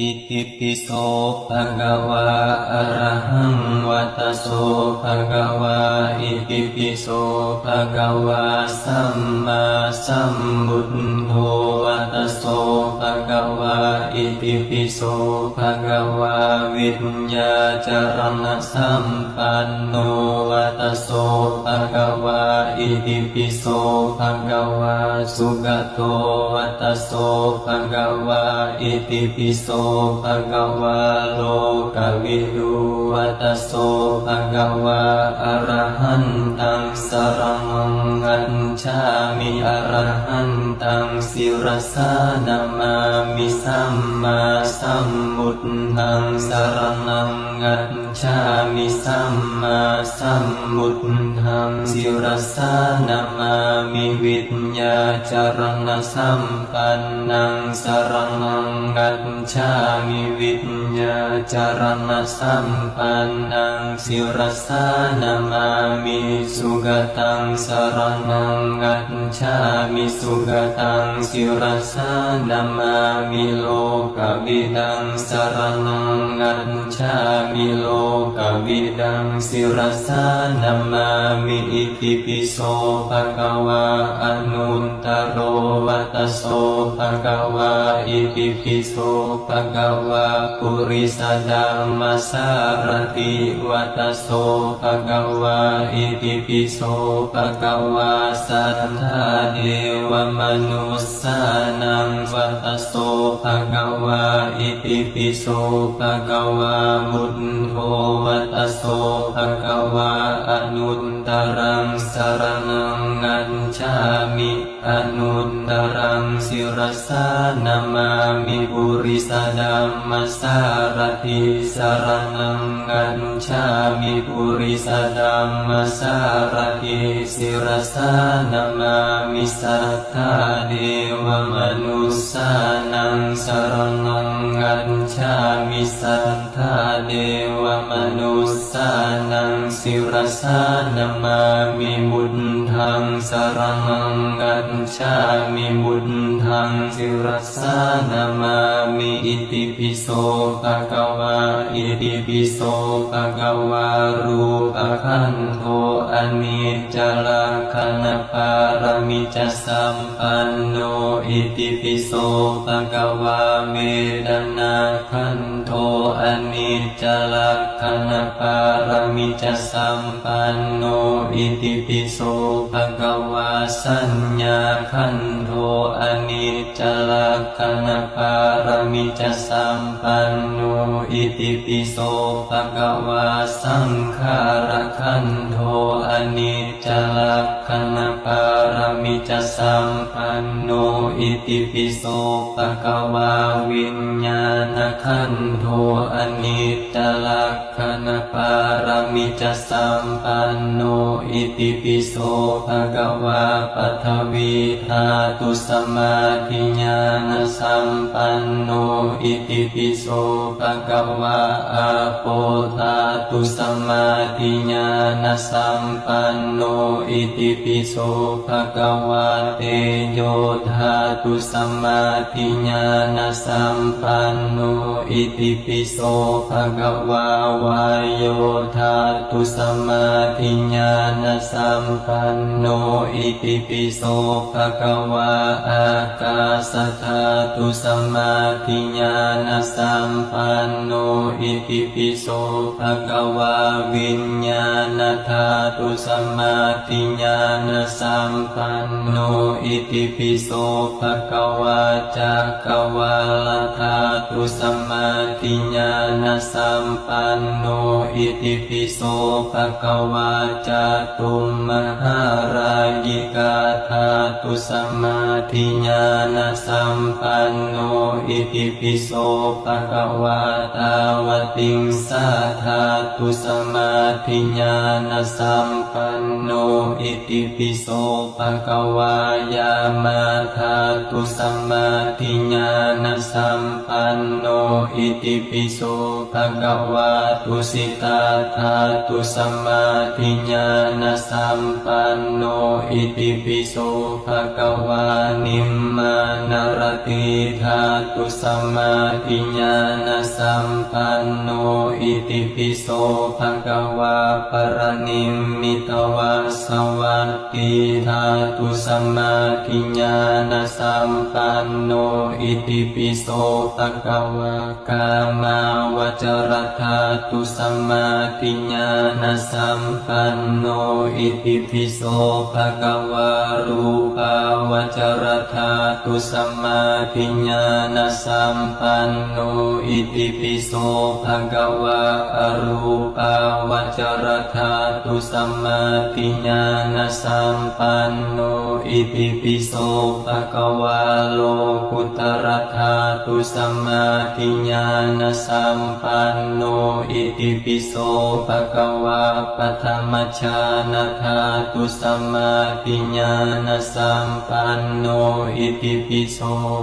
อิติปิโสภะคะวะอะระหังวัตโสภะคะวะอิติปิโสภะคะวะสัมมาสัมพุทโธวัตโส วะอิติปิโสภะคะวะวิญญาจารณสัมปันโนวัตโสภะคะวะอิติปิโสภะคะวะสุขโตวัตโสภะคะวะอิติปิโสภะคะวะโลกวิดูวัตโสภะคะวะอรหันตังสรมังกัจฉามิอรหันตังสิรสานา สรนังกัจฉามิสัมมาสัมพุทธังสิรสานามามิวิญญาจารณสัมปันนังสรนังกัจฉามิวิญญาจารณสัมปันนังสิรสานามามิสุกตังสรนังกัจฉามิสุกตังสิรสานามามิโลกวิดังสรนังกัจฉามิโลกวิดังสิรสานามามิอิติปิโสภะคะวะอนุตตโรวัตโสภะคะวะอิติปิโสภะคะวะปุริสดัมมาสารติวัตโสภะคะวะอิติปิโสภะคะวะสัทธาเทวมนุสสานังวัตโสภะคะวะอิติปิโสภะคะวะมุตโธวัตโสภะคะวะอนุตตรังสรนังกัจฉามิอนุตตรังสิรสานามามิปุริสดัมมาสารติสรนังกัจฉามิปุริสดัมมาสารติสิรสานามามิสัทธาเทวมนุสสานังสรนังกัจฉามิสัท ธาเทวมนุ สิรสานามามิบุญทังสรนังกัจฉามิบุญทังสิรสานามามิอิติปิโสภะคะวะอิติปิโสภะคะวะรูปขันโทอนิจจลักขณปารมิจสัมปันโนอิติปิโสภะคะวะเมตนาขันโทอนิจจลักขณปารมิจสัมปันโนอิติปิโสภะคะวาสัญญาขันโทอนิจจลักขณปารมิจสัมปันโนอิติปิโสภะคะวาสังขารขันโทอนิจจลักขณ ปารมิจสัมปันโนอิติปิโสภะคะวะวิญญาณขันโทอนิจจลักขณปารมิจสัมปันโนอิติปิโสภะคะวะปัทวีธาตุสมาธิญาณสัมปันโนอิติปิโสภะคะวะอาโปธาตุสมาธิญาณสัมปันโนอิติปิโสภะคะวะเตโยธาตุสมาธิญาณสัมปันโนอิติปิโสภะคะวะวายโยธาตุสมาธิญาณสัมปันโนอิติปิโสภะคะวะอากาสธาตุสมาธิญาณสัมปันโนอิติปิโสภะคะวะวิญญาณธาตุสมาธิญาณสัมปันโนอิติปิโสภะคะวะจักขวาลธาตุสมาธิญาณสัมปันโนอิติปิโสภะคะวะจตุมมหารายิกาธาตุสมาธิญาณสัมปันโนอิติปิโสภะคะวะตาวติงสาธาตุสมาธิญาณสัมปันโนอิติปิโสภะคะวายามาธาตุสมาธิญาณสัมปันนโนอิติปิโสภะคะวะตุสิตาธาตุสัมมาทิญาณสัมปันโนอิติปิโสภะคะวะนิมมานารติธาตุสัมมาทิญาณสัมปันโนอิติปิโสภะคะวะปรนิมมิตวะสวัตติธาตุสัมมาทิญาณสัมปันโนอิติปิโสภะคะวะกามา วจรธาตุสัมมาทิญญาณสัมปันโนอิติปิโสภะคะวะรูปาวจรธาตุสัมมาทิญญาณสัมปันโนอิติปิโสภะคะวะอรูปาวจรธาตุสัมมาทิญญาณสัมปันโนอิติปิโสภะคะวะโลกุตรธาตุสัมมาทิญญาณสัมปันโนอิติปิโสภะคะวะปะธรรมชานะธาตุสัมมาทิญาณสัมปันโนอิติปิโส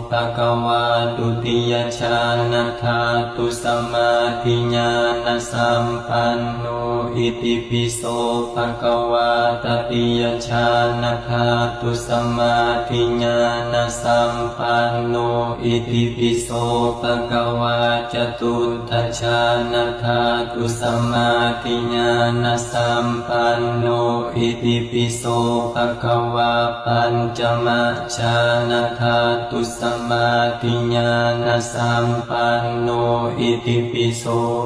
ภะคะวะดุติยชานะธาตุสัมมาทิญาณสัมปันโน อิติปิโสภะคะวะตติยชานะธาตุสัมมาทิญญาณสัมปันโนอิติปิโสภะคะวะจตุตชานะธาตุสัมมาทิญญาณสัมปันโนอิติปิโสภะคะวะปัญจมาชานะธาตุสัมมาทิญญาณสัมปันโนอิติปิโส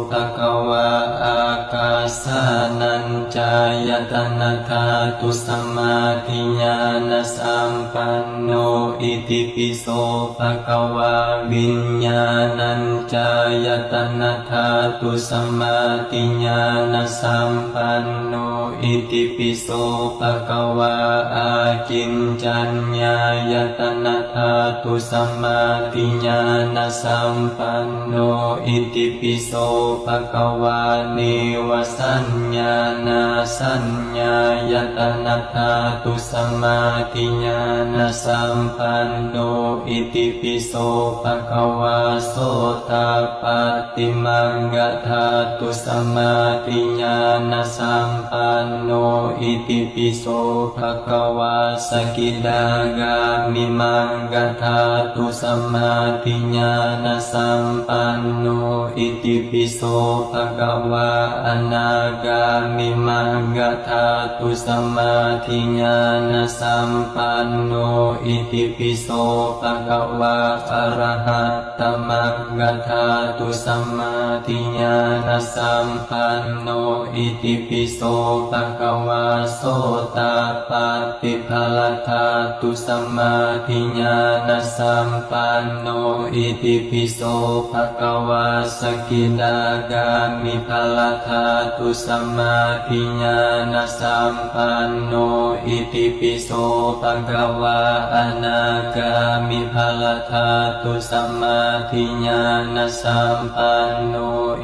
ภะคะวะอากาสานัญจายตนะธาตุสัมมาทิญญาณสัมปันโนอิติปิโสภะคะวะวิญญาณัญจายตนะธาตุสัมมาทิญญาณสัมปันโนอิติปิโสภะคะวะอากินจัญญายตนะธาตุสัมมาทิญญาณสัมปันโนอิติปิโสภะคะวะเนวสันญญาณสัญญายตนะธาตุสัมมาทิญาณสัมปันโนอิติปิโสภะคะวะโสตาปาติมังกธาตุสัมมาทิญาณสัมปันโนอิติปิโสภะคะวะสกิดากามิมังกธาตุสัมมาทิญาณสัมปันโนอิติปิโสภะคะวะอนาคามิมังกธาตุสัมมาทิญาณสัมปันโนอิติปิโสภะคะวะอะระหะตมังกธาตุสัมมาทิญาณสัมปันโนอิติปิโสภะคะวะโสตปาติภะละธาตุสัมมาทิญาณสัมปันโนอิติปิโสภะคะวะสกิดากามิภะละธาตุสมมาทิญาณสัมปันโนอิติปิโสภะคะวะอนาคามิภะละธาตุสัมมาทิญาณสัมปันโน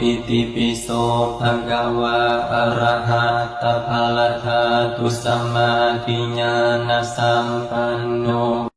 อิติปิโสภะคะวะอรหะตตภะละธาตุสัมมาทิญาณสัมปันโน